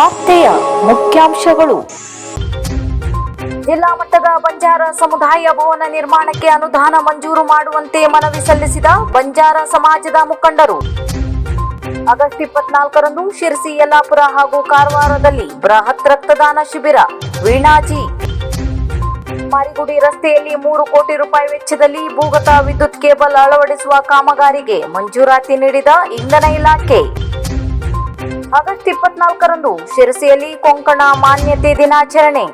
ವಾರ್ತೆಯ ಮುಖ್ಯಾಂಶಗಳು. ಜಿಲ್ಲಾ ಮಟ್ಟದ ಬಂಜಾರ ಸಮುದಾಯ ಭವನ ನಿರ್ಮಾಣಕ್ಕೆ ಅನುದಾನ ಮಂಜೂರು ಮಾಡುವಂತೆ ಮನವಿ ಸಲ್ಲಿಸಿದ ಬಂಜಾರ ಸಮಾಜದ ಮುಖಂಡರು. ಆಗಸ್ಟ್ ಇಪ್ಪತ್ನಾಲ್ಕರಂದು ಶಿರಸಿ, ಯಲ್ಲಾಪುರ ಹಾಗೂ ಕಾರವಾರದಲ್ಲಿ ಬೃಹತ್ ರಕ್ತದಾನ ಶಿಬಿರ ವೀಣಾಜಿ. ಮಾರಿಗುಡಿ ರಸ್ತೆಯಲ್ಲಿ ಮೂರು ಕೋಟಿ ರೂಪಾಯಿ ವೆಚ್ಚದಲ್ಲಿ ಭೂಗತ ವಿದ್ಯುತ್ ಕೇಬಲ್ ಅಳವಡಿಸುವ ಕಾಮಗಾರಿಗೆ ಮಂಜೂರಾತಿ ನೀಡಿದ ಇಂಧನ ಇಲಾಖೆ. ಆಗಸ್ಟ್ ಇಪ್ಪತ್ನಾಲ್ಕರಂದು ಶಿರಸಿಯಲ್ಲಿ ಕೊಂಕಣ ಮಾನ್ಯತೆ ದಿನಾಚರಣೆ.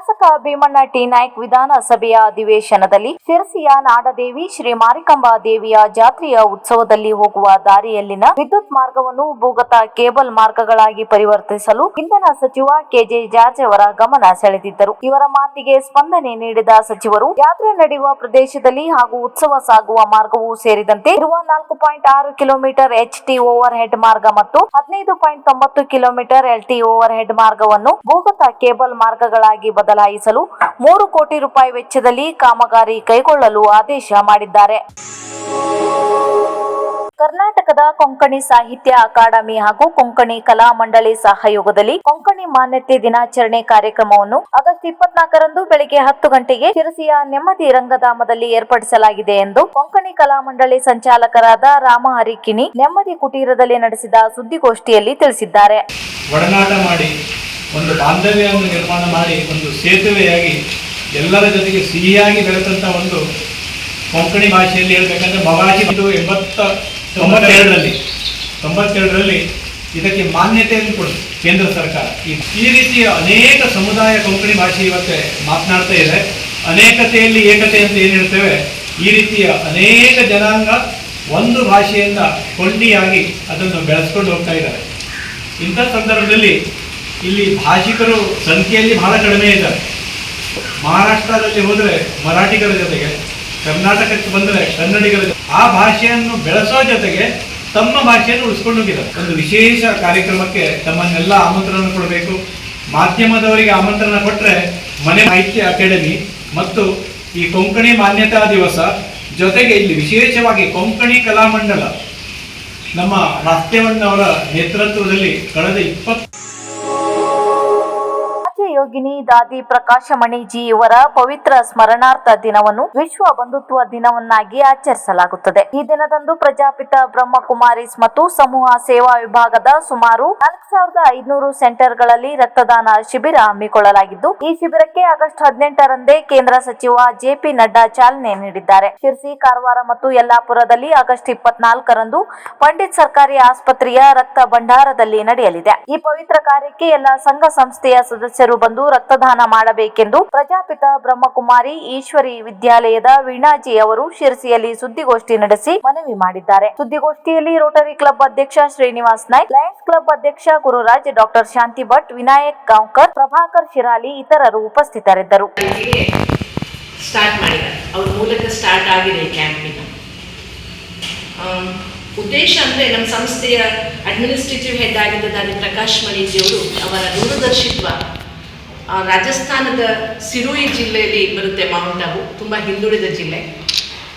ಶಾಸಕ ಭೀಮಣ್ಣ ಟಿ. ನಾಯ್ಕ್ ವಿಧಾನಸಭೆಯ ಅಧಿವೇಶನದಲ್ಲಿ ಶಿರಸಿಯ ನಾಡದೇವಿ ಶ್ರೀ ಮಾರಿಕಂಬಾ ದೇವಿಯ ಜಾತ್ರೆಯ ಉತ್ಸವದಲ್ಲಿ ಹೋಗುವ ದಾರಿಯಲ್ಲಿನ ವಿದ್ಯುತ್ ಮಾರ್ಗವನ್ನು ಭೂಗತ ಕೇಬಲ್ ಮಾರ್ಗಗಳಾಗಿ ಪರಿವರ್ತಿಸಲು ಇಂಧನ ಸಚಿವ ಕೆಜೆ ಜಾರ್ಜ್ ಅವರ ಗಮನ ಸೆಳೆದಿದ್ದರು. ಇವರ ಮಾತಿಗೆ ಸ್ಪಂದನೆ ನೀಡಿದ ಸಚಿವರು, ಯಾತ್ರೆ ನಡೆಯುವ ಪ್ರದೇಶದಲ್ಲಿ ಹಾಗೂ ಉತ್ಸವ ಸಾಗುವ ಮಾರ್ಗವೂ ಸೇರಿದಂತೆ ಇರುವ ನಾಲ್ಕು ಪಾಯಿಂಟ್ ಆರು kilometre H T overhead ಮಾರ್ಗ ಮತ್ತು ಹದಿನೈದು ಪಾಯಿಂಟ್ ತೊಂಬತ್ತು kilometre L T overhead ಮಾರ್ಗವನ್ನು ಭೂಗತ ಕೇಬಲ್ ಮಾರ್ಗಗಳಾಗಿ ಬದಲಾಯಿಸಲು ಮೂರು ಕೋಟಿ ರೂಪಾಯಿ ವೆಚ್ಚದಲ್ಲಿ ಕಾಮಗಾರಿ ಕೈಗೊಳ್ಳಲು ಆದೇಶ ಮಾಡಿದ್ದಾರೆ. ಕರ್ನಾಟಕದ ಕೊಂಕಣಿ ಸಾಹಿತ್ಯ ಅಕಾಡೆಮಿ ಹಾಗೂ ಕೊಂಕಣಿ ಕಲಾ ಮಂಡಳಿ ಸಹಯೋಗದಲ್ಲಿ ಕೊಂಕಣಿ ಮಾನ್ಯತೆ ದಿನಾಚರಣೆ ಕಾರ್ಯಕ್ರಮವನ್ನು ಆಗಸ್ಟ್ ಇಪ್ಪತ್ನಾಲ್ಕರಂದು ಬೆಳಗ್ಗೆ ಹತ್ತು ಗಂಟೆಗೆ ಶಿರಸಿಯ ನೆಮ್ಮದಿ ರಂಗಧಾಮದಲ್ಲಿ ಏರ್ಪಡಿಸಲಾಗಿದೆ ಎಂದು ಕೊಂಕಣಿ ಕಲಾ ಮಂಡಳಿ ಸಂಚಾಲಕರಾದ ರಾಮ ಹರಿಕಿಣಿ ನೆಮ್ಮದಿ ಕುಟೀರದಲ್ಲಿ ನಡೆಸಿದ ಸುದ್ದಿಗೋಷ್ಠಿಯಲ್ಲಿ ತಿಳಿಸಿದ್ದಾರೆ. ಒಂದು ಬಾಂಧವ್ಯವನ್ನು ನಿರ್ಮಾಣ ಮಾಡಿ, ಒಂದು ಸೇತುವೆಯಾಗಿ ಎಲ್ಲರ ಜೊತೆಗೆ ಸಿಹಿಯಾಗಿ ಬೆಳೆದಂಥ ಒಂದು ಕೊಂಕಣಿ ಭಾಷೆಯಲ್ಲಿ ಹೇಳ್ಬೇಕಂದ್ರೆ ಮವಾಜಿ ಒಂದು ಎಂಬತ್ತ ತೊಂಬತ್ತೆರಡರಲ್ಲಿ. ತೊಂಬತ್ತೆರಡರಲ್ಲಿ ಇದಕ್ಕೆ ಮಾನ್ಯತೆಯನ್ನು ಕೊಡಿತು ಕೇಂದ್ರ ಸರ್ಕಾರ. ಈ ಈ ರೀತಿಯ ಅನೇಕ ಸಮುದಾಯ ಕೊಂಕಣಿ ಭಾಷೆ ಇವತ್ತೆ ಮಾತನಾಡ್ತಾ ಇದೆ. ಅನೇಕತೆಯಲ್ಲಿ ಏಕತೆ ಅಂತ ಏನು ಹೇಳ್ತೇವೆ? ಈ ರೀತಿಯ ಅನೇಕ ಜನಾಂಗ ಒಂದು ಭಾಷೆಯಿಂದ ಕೊಂಡಿಯಾಗಿ ಅದನ್ನು ಬೆಳೆಸ್ಕೊಂಡು ಹೋಗ್ತಾ ಇದ್ದಾರೆ. ಇಂಥ ಸಂದರ್ಭದಲ್ಲಿ ಇಲ್ಲಿ ಭಾಷಿಕರು ಸಂಖ್ಯೆಯಲ್ಲಿ ಬಹಳ ಕಡಿಮೆ ಇದ್ದಾರೆ. ಮಹಾರಾಷ್ಟ್ರದಲ್ಲಿ ಹೋದರೆ ಮರಾಠಿಗರ ಜೊತೆಗೆ, ಕರ್ನಾಟಕಕ್ಕೆ ಬಂದರೆ ಕನ್ನಡಿಗರ ಆ ಭಾಷೆಯನ್ನು ಬೆಳೆಸೋ ಜೊತೆಗೆ ತಮ್ಮ ಭಾಷೆಯನ್ನು ಉಳಿಸ್ಕೊಂಡು ಹೋಗಿದ್ದಾರೆ ಒಂದು ವಿಶೇಷ ಕಾರ್ಯಕ್ರಮಕ್ಕೆ ತಮ್ಮನ್ನೆಲ್ಲ ಆಮಂತ್ರಣ ಕೊಡಬೇಕು. ಮಾಧ್ಯಮದವರಿಗೆ ಆಮಂತ್ರಣ ಕೊಟ್ಟರೆ ಮನೆ ಸಾಹಿತ್ಯ ಅಕಾಡೆಮಿ ಮತ್ತು ಈ ಕೊಂಕಣಿ ಮಾನ್ಯತಾ ದಿವಸ ಜೊತೆಗೆ ಇಲ್ಲಿ ವಿಶೇಷವಾಗಿ ಕೊಂಕಣಿ ಕಲಾಮಂಡಲ ನಮ್ಮ ರಾಷ್ಟ್ರವನ್ನವರ ನೇತೃತ್ವದಲ್ಲಿ ಕಳೆದ ಇಪ್ಪತ್ತು ಯೋಗಿನಿ ದಾದಿ ಪ್ರಕಾಶ ಮಣಿಜಿ ಇವರ ಪವಿತ್ರ ಸ್ಮರಣಾರ್ಥ ದಿನವನ್ನು ವಿಶ್ವ ಬಂಧುತ್ವ ದಿನವನ್ನಾಗಿ ಆಚರಿಸಲಾಗುತ್ತದೆ. ಈ ದಿನದಂದು ಪ್ರಜಾಪಿತ ಬ್ರಹ್ಮಕುಮಾರೀಸ್ ಮತ್ತು ಸಮೂಹ ಸೇವಾ ವಿಭಾಗದ ಸುಮಾರು ನಾಲ್ಕು ಸಾವಿರದ ಐದುನೂರು ಸೆಂಟರ್ಗಳಲ್ಲಿ ರಕ್ತದಾನ ಶಿಬಿರ ಹಮ್ಮಿಕೊಳ್ಳಲಾಗಿದ್ದು, ಈ ಶಿಬಿರಕ್ಕೆ ಆಗಸ್ಟ್ ಹದಿನೆಂಟರಂದೇ ಕೇಂದ್ರ ಸಚಿವ ಜೆಪಿ ನಡ್ಡಾ ಚಾಲನೆ ನೀಡಿದ್ದಾರೆ. ಶಿರ್ಸಿ, ಕಾರವಾರ ಮತ್ತು ಯಲ್ಲಾಪುರದಲ್ಲಿ ಆಗಸ್ಟ್ ಇಪ್ಪತ್ನಾಲ್ಕರಂದು ಪಂಡಿತ್ ಸರ್ಕಾರಿ ಆಸ್ಪತ್ರೆಯ ರಕ್ತ ಭಂಡಾರದಲ್ಲಿ ನಡೆಯಲಿದೆ. ಈ ಪವಿತ್ರ ಕಾರ್ಯಕ್ಕೆ ಎಲ್ಲ ಸಂಘ ಸಂಸ್ಥೆಯ ಸದಸ್ಯರು ಬಂದು ರಕ್ತದಾನ ಮಾಡಬೇಕೆಂದು ಪ್ರಜಾಪಿತ ಬ್ರಹ್ಮಕುಮಾರಿ ಈಶ್ವರಿ ವಿದ್ಯಾಲಯದ ವೀಣಾಜಿ ಅವರು ಶಿರಸಿಯಲ್ಲಿ ಸುದ್ದಿಗೋಷ್ಠಿ ನಡೆಸಿ ಮನವಿ ಮಾಡಿದ್ದಾರೆ. ಸುದ್ದಿಗೋಷ್ಠಿಯಲ್ಲಿ ರೋಟರಿ ಕ್ಲಬ್ ಅಧ್ಯಕ್ಷ ಶ್ರೀನಿವಾಸ್ ನಾಯ್ಕ್, ಲಯನ್ಸ್ ಕ್ಲಬ್ ಅಧ್ಯಕ್ಷ ಗುರುರಾಜ್, ಡಾಕ್ಟರ್ ಶಾಂತಿ ಭಟ್, ವಿನಾಯಕ್ ಗಾಂವ್ಕರ್, ಪ್ರಭಾಕರ್ ಶಿರಾಲಿ ಇತರರು ಉಪಸ್ಥಿತರಿದ್ದರು. ಉದ್ದೇಶ ಅಂದರೆ ನಮ್ಮ ಸಂಸ್ಥೆಯ ಅಡ್ಮಿನಿಸ್ಟ್ರೇಟಿವ್ ಹೆಡ್ ಆಗಿದ್ದ ದಾನಿ ಪ್ರಕಾಶ್ ಮಣಿಜಿಯವರು ಅವರ ದೂರದರ್ಶಿತ್ವ ರಾಜಸ್ಥಾನದ ಸಿರುಯಿ ಜಿಲ್ಲೆಯಲ್ಲಿ ಬರುತ್ತೆ ಮೌಂಟ್ ಅಬು ತುಂಬ ಹಿಂದುಳಿದ ಜಿಲ್ಲೆ.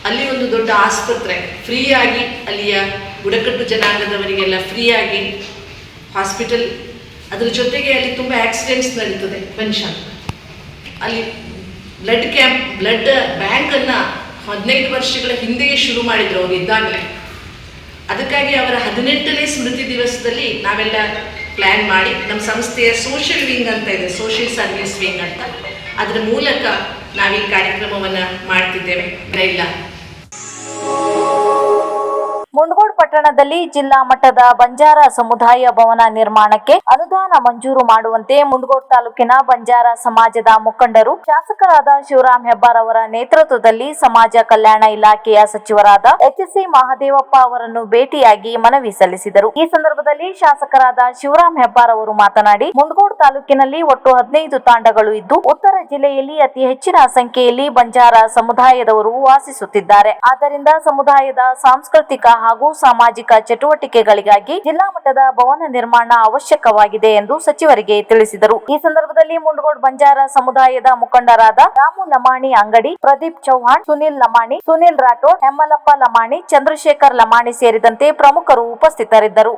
ಅಲ್ಲಿ ಒಂದು ದೊಡ್ಡ ಆಸ್ಪತ್ರೆ, ಫ್ರೀಯಾಗಿ ಅಲ್ಲಿಯ ಬುಡಕಟ್ಟು ಜನಾಂಗದವರಿಗೆಲ್ಲ ಫ್ರೀಯಾಗಿ ಹಾಸ್ಪಿಟಲ್. ಅದರ ಜೊತೆಗೆ ಅಲ್ಲಿ ತುಂಬ ಆಕ್ಸಿಡೆಂಟ್ಸ್ ನಡೀತದೆ ಪೆನ್ಷನ್. ಅಲ್ಲಿ ಬ್ಲಡ್ ಕ್ಯಾಂಪ್, ಬ್ಲಡ್ ಬ್ಯಾಂಕನ್ನು ಹದಿನೈದು ವರ್ಷಗಳ ಹಿಂದೆಯೇ ಶುರು ಮಾಡಿದ್ರು ಅವ್ರು ಇದ್ದಾಗಲೇ. ಅದಕ್ಕಾಗಿ ಅವರ ಹದಿನೆಂಟನೇ ಸ್ಮೃತಿ ದಿವಸದಲ್ಲಿ ನಾವೆಲ್ಲ ಪ್ಲ್ಯಾನ್ ಮಾಡಿ ನಮ್ಮ ಸಂಸ್ಥೆಯ ಸೋಷಿಯಲ್ ವಿಂಗ್ ಅಂತ ಇದೆ ಸೋಷಿಯಲ್ ಸರ್ವಿಸ್ ವಿಂಗ್ ಅಂತ. ಅದರ ಮೂಲಕ ನಾವು ಈ ಕಾರ್ಯಕ್ರಮವನ್ನು ಮಾಡ್ತಿದ್ದೇವೆ. ಇಲ್ಲ. ಮುಂಡಗೋಡ್ ಪಟ್ಟಣದಲ್ಲಿ ಜಿಲ್ಲಾ ಮಟ್ಟದ ಬಂಜಾರ ಸಮುದಾಯ ಭವನ ನಿರ್ಮಾಣಕ್ಕೆ ಅನುದಾನ ಮಂಜೂರು ಮಾಡುವಂತೆ ಮುಂಡಗೋಡ್ ತಾಲೂಕಿನ ಬಂಜಾರ ಸಮಾಜದ ಮುಖಂಡರು, ಶಾಸಕರಾದ ಶಿವರಾಮ್ ಹೆಬ್ಬಾರ್ ಅವರ ನೇತೃತ್ವದಲ್ಲಿ ಸಮಾಜ ಕಲ್ಯಾಣ ಇಲಾಖೆಯ ಸಚಿವರಾದ ಎಚ್ ಸಿ ಮಹದೇವಪ್ಪ ಅವರನ್ನು ಭೇಟಿಯಾಗಿ ಮನವಿ ಸಲ್ಲಿಸಿದರು. ಈ ಸಂದರ್ಭದಲ್ಲಿ ಶಾಸಕರಾದ ಶಿವರಾಮ್ ಹೆಬ್ಬಾರ್ ಅವರು ಮಾತನಾಡಿ ಮುಂಡಗೋಡ್ ತಾಲೂಕಿನಲ್ಲಿ ಒಟ್ಟು ಹದಿನೈದು ತಾಂಡಗಳು ಇದ್ದು, ಉತ್ತರ ಜಿಲ್ಲೆಯಲ್ಲಿ ಅತಿ ಹೆಚ್ಚಿನ ಸಂಖ್ಯೆಯಲ್ಲಿ ಬಂಜಾರ ಸಮುದಾಯದವರು ವಾಸಿಸುತ್ತಿದ್ದಾರೆ. ಆದ್ದರಿಂದ ಸಮುದಾಯದ ಸಾಂಸ್ಕೃತಿಕ ಹಾಗೂ ಸಾಮಾಜಿಕ ಚಟುವಟಿಕೆಗಳಿಗಾಗಿ ಜಿಲ್ಲಾ ಮಟ್ಟದ ಭವನ ನಿರ್ಮಾಣ ಅವಶ್ಯಕವಾಗಿದೆ ಎಂದು ಸಚಿವರಿಗೆ ತಿಳಿಸಿದರು. ಈ ಸಂದರ್ಭದಲ್ಲಿ ಮುಂಡಗೋಡ್ ಬಂಜಾರ ಸಮುದಾಯದ ಮುಖಂಡರಾದ ರಾಮು ಲಮಾಣಿ ಅಂಗಡಿ, ಪ್ರದೀಪ್ ಚೌಹಾಣ್, ಸುನಿಲ್ ಲಮಾಣಿ, ಸುನಿಲ್ ರಾಠೋಡ್ ಹೆಮ್ಮಲಪ್ಪ ಲಮಾಣಿ, ಚಂದ್ರಶೇಖರ್ ಲಮಾಣಿ ಸೇರಿದಂತೆ ಪ್ರಮುಖರು ಉಪಸ್ಥಿತರಿದ್ದರು.